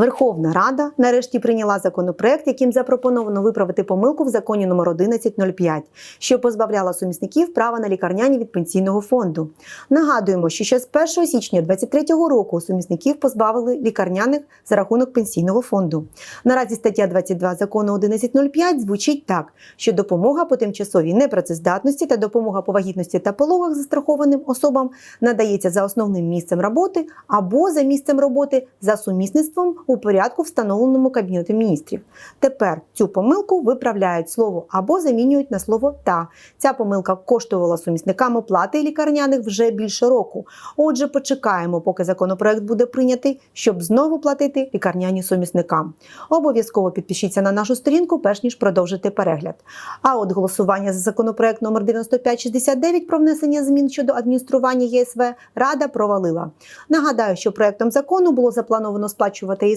Верховна Рада нарешті прийняла законопроект, яким запропоновано виправити помилку в законі номер 1105, що позбавляла сумісників права на лікарняні від пенсійного фонду. Нагадуємо, що ще з 1 січня 2023 року сумісників позбавили лікарняних за рахунок пенсійного фонду. Наразі стаття 22 закону 1105 звучить так, що допомога по тимчасовій непрацездатності та допомога по вагітності та пологах застрахованим особам надається за основним місцем роботи або за місцем роботи за сумісництвом у порядку, встановленому Кабінетом міністрів. Тепер цю помилку виправляють слово або замінюють на слово та. Ця помилка коштувала сумісникам оплати лікарняних вже більше року. Отже, почекаємо, поки законопроект буде прийнятий, щоб знову платити лікарняні сумісникам. Обов'язково підпишіться на нашу сторінку, перш ніж продовжити перегляд. А от голосування за законопроект номер 9569 про внесення змін щодо адміністрування ЄСВ Рада провалила. Нагадаю, що проектом закону було заплановано сплачувати